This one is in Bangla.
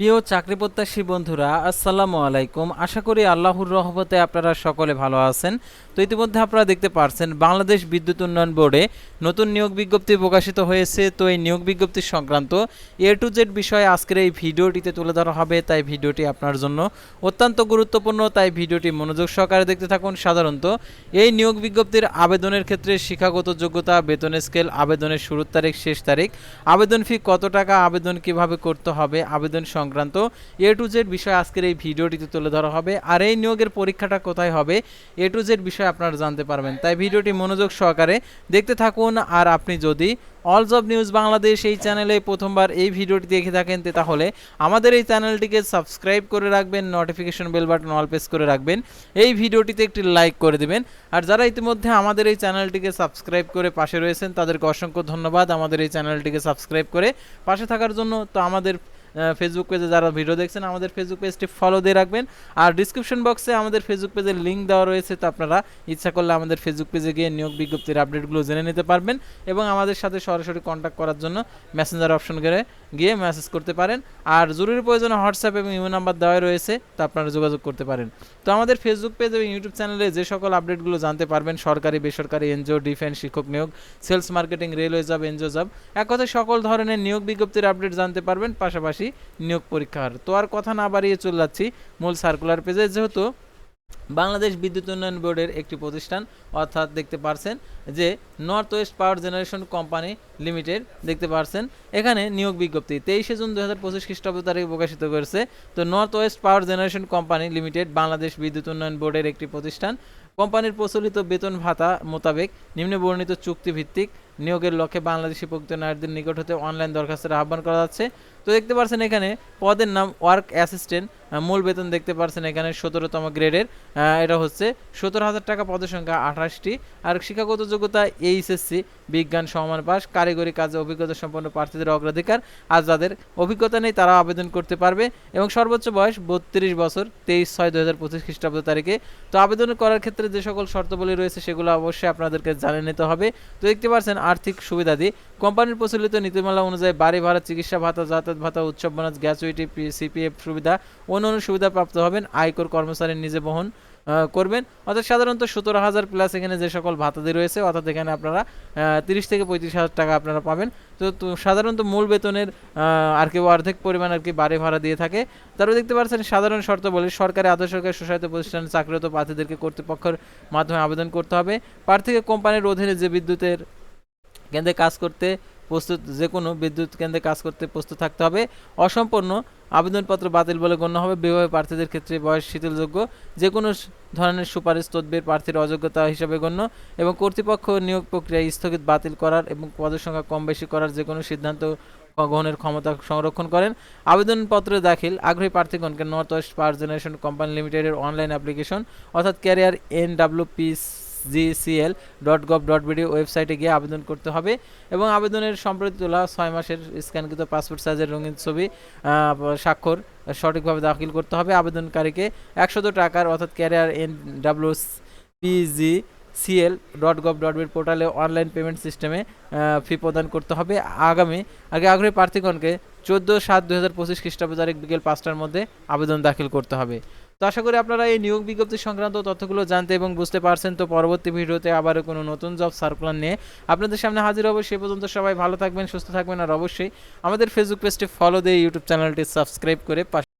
প্রিয় চাকরি প্রত্যাশী বন্ধুরা, আসসালামু আলাইকুম। আশা করি আল্লাহর রহমতে আপনারা সকলে ভালো আছেন। তো ইতিমধ্যে আপনারা দেখতে পারছেন, বাংলাদেশ বিদ্যুৎ উন্নয়ন বোর্ডে নতুন নিয়োগ বিজ্ঞপ্তি প্রকাশিত হয়েছে। তো এই নিয়োগ বিজ্ঞপ্তি সংক্রান্ত এ টু জেড বিষয়ে আজকের এই ভিডিওটিতে তুলে ধরা হবে। তাই ভিডিওটি আপনার জন্য অত্যন্ত গুরুত্বপূর্ণ। তাই ভিডিওটি মনোযোগ সহকারে দেখতে থাকুন। সাধারণত এই নিয়োগ বিজ্ঞপ্তির আবেদনের ক্ষেত্রে শিক্ষাগত যোগ্যতা, বেতন স্কেল, আবেদনের শুরুর তারিখ, শেষ তারিখ, আবেদন ফি কত টাকা, আবেদন কীভাবে করতে হবে, আবেদন সংক্রান্ত এ টু জেড বিষয় আজকের এই ভিডিওটিতে তুলে ধরা হবে। আর এই নিয়োগের পরীক্ষাটা কোথায় হবে এ টু জেড বিষয় আপনারা জানতে পারবেন। তাই ভিডিওটি মনোযোগ সহকারে দেখতে থাকুন। আর আপনি যদি অল জব নিউজ বাংলাদেশ এই চ্যানেলে প্রথমবার এই ভিডিওটি দেখে থাকেন তাহলে আমাদের এই চ্যানেলটিকে সাবস্ক্রাইব করে রাখবেন notification bell button all press করে রাখবেন। এই ভিডিওটিতে একটি লাইক করে দেবেন। আর যারা ইতিমধ্যে আমাদের এই চ্যানেলটিকে সাবস্ক্রাইব করে পাশে রয়েছেন, তাদেরকে অসংখ্য ধন্যবাদ। আমাদের এই চ্যানেলটিকে সাবস্ক্রাইব করে পাশে থাকার জন্য। তো আমাদের ফেসবুক পেজে যারা ভিডিও দেখছেন, আমাদের ফেসবুক পেজটি ফলো দিয়ে রাখবেন। আর ডিসক্রিপশন বক্সে আমাদের ফেসবুক পেজের লিঙ্ক দেওয়া রয়েছে, তো আপনারা ইচ্ছা করলে আমাদের ফেসবুক পেজে গিয়ে নিয়োগ বিজ্ঞপ্তির আপডেটগুলো জেনে নিতে পারবেন এবং আমাদের সাথে সরাসরি কন্ট্যাক্ট করার জন্য মেসেঞ্জার অপশন করে গিয়ে মেসেজ করতে পারেন। আর জরুরি প্রয়োজনে হোয়াটসঅ্যাপ এবং ইমো নাম্বার দেওয়া রয়েছে, তো আপনারা যোগাযোগ করতে পারেন। তো আমাদের ফেসবুক পেজ এবং ইউটিউব চ্যানেলে যে সকল আপডেটগুলো জানতে পারবেন, সরকারি, বেসরকারি এনজিও ডিফেন্স শিক্ষক নিয়োগ sales marketing railway job NGO job এক কথায় সকল ধরনের নিয়োগ বিজ্ঞপ্তির আপডেট জানতে পারবেন। পাশাপাশি নিয়োগ পরীক্ষার। তো আর কথা না বাড়িয়ে চলে যাচ্ছি মূল সার্কুলার পেজে যেহেতু বাংলাদেশ বিদ্যুৎ উন্নয়ন বোর্ডের একটি প্রতিষ্ঠান, অর্থাৎ দেখতে পারছেন যে north west power generation company limited দেখতে পারছেন, এখানে নিয়োগ বিজ্ঞপ্তি তেইশে জুন দু হাজার পঁচিশ খ্রিস্টাব্দ তারিখে প্রকাশিত করেছে। তো north west power generation company limited Bangladesh বিদ্যুৎ উন্নয়ন বোর্ডের একটি প্রতিষ্ঠান। কোম্পানির প্রচলিত বেতন ভাতা মোতাবেক নিম্নে বর্ণিত চুক্তিভিত্তিক নিয়োগের লক্ষ্যে বাংলাদেশি প্রকৃত নারীদের নিকট হতে অনলাইন দরখাস্তের আহ্বান করা যাচ্ছে। তো দেখতে পাচ্ছেন এখানে পদের নাম ওয়ার্ক অ্যাসিস্ট্যান্ট। মূল বেতন দেখতে পাচ্ছেন এখানে সতেরোতম গ্রেডের। এটা হচ্ছে সতেরো হাজার টাকা, পদের সংখ্যা আঠাশটি। আর শিক্ষাগত যোগ্যতা এইচএসসি, বিজ্ঞান সমান পাস কারিগরি কাজে অভিজ্ঞতা সম্পন্ন প্রার্থীদের অগ্রাধিকার। আর যাদের অভিজ্ঞতা নেই তারা আবেদন করতে পারবে। এবং সর্বোচ্চ বয়স বত্রিশ বছর, তেইশ ছয় দু হাজার পঁচিশ খ্রিস্টাব্দ তারিখে। তো আবেদন করার ক্ষেত্রে যে সকল শর্তাবলী রয়েছে, সেগুলো অবশ্যই আপনাদেরকে জানিয়ে নিতে হবে। তো দেখতে পাচ্ছেন আর্থিক সুবিধাদি কোম্পানির প্রচলিত নীতিমালা অনুযায়ী বাড়ি ভাড়া, চিকিৎসা ভাতা, যাতায়াত ভাতা, উৎসব বোনাস গ্যাচুইটি সিপিএফ সুবিধা অন্যান্য সুবিধা প্রাপ্ত হবেন, আয়কর কর্মচারী নিজে বহন করবেন। অর্থাৎ সাধারণত সতেরো হাজার প্লাস এখানে যে সকল ভাতাদি রয়েছে, অর্থাৎ এখানে আপনারা তিরিশ থেকে পঁয়ত্রিশ হাজার টাকা আপনারা পাবেন। তো সাধারণত মূল বেতনের আর কি অর্ধেক পরিমাণ আর কি বাড়ি ভাড়া দিয়ে থাকে। তারপর দেখতে পাচ্ছেন সাধারণ শর্ত বলে সরকারি আধা সরকারি স্বশাসিত প্রতিষ্ঠানে চাকরিরত প্রার্থীদেরকে কর্তৃপক্ষের মাধ্যমে আবেদন করতে হবে। প্রার্থীকে কোম্পানির অধীনে যে বিদ্যুতের কেন্দ্রে কাজ করতে প্রস্তুত যে কোনো বিদ্যুৎ কেন্দ্রে কাজ করতে প্রস্তুত থাকতে হবে। অসম্পূর্ণ আবেদনপত্র বাতিল বলে গণ্য হবে। বিবাহ প্রার্থীদের ক্ষেত্রে বয়স শিথিলযোগ্য যে কোনো ধরনের সুপারিশ তদবির প্রার্থীর অযোগ্যতা হিসাবে গণ্য এবং কর্তৃপক্ষ নিয়োগ প্রক্রিয়া স্থগিত বাতিল করার এবং পদের সংখ্যা কম বেশি করার যে কোনো সিদ্ধান্ত গ্রহণের ক্ষমতা সংরক্ষণ করেন। আবেদনপত্র দাখিল আগ্রহী প্রার্থীগণকে north west power generation company লিমিটেডের অনলাইন অ্যাপ্লিকেশন অর্থাৎ career N W GCL dot gov dot BD ওয়েবসাইটে গিয়ে আবেদন করতে হবে এবং আবেদনের সম্প্রতি তোলা ছয় মাসের স্ক্যানকৃত পাসপোর্ট সাইজের রঙিন ছবি স্বাক্ষর সঠিকভাবে দাখিল করতে হবে। আবেদনকারীকে একশত টাকার অর্থাৎ career N W PG CL dot gov dot বির পোর্টালে অনলাইন পেমেন্ট সিস্টেমে ফি প্রদান করতে হবে। আগামী, আগে আগ্রহী প্রার্থীগণকে চোদ্দ সাত দু হাজার পঁচিশ খ্রিস্টাব্দ তারিখ বিকেল পাঁচটার মধ্যে আবেদন দাখিল করতে হবে। তো আশা করি আপনারা এই নিয়োগ বিজ্ঞপ্তি সংক্রান্ত তথ্যগুলো জানতে এবং বুঝতে পারছেন। তো পরবর্তী ভিডিওতে আবারও কোনো নতুন জব সার্কুলার নিয়ে আপনাদের সামনে হাজির হব। সে পর্যন্ত সবাই ভালো থাকবেন, সুস্থ থাকবেন, আর অবশ্যই আমাদের ফেসবুক পেজটি ফলো দিয়ে ইউটিউব চ্যানেলটি সাবস্ক্রাইব করে পাশে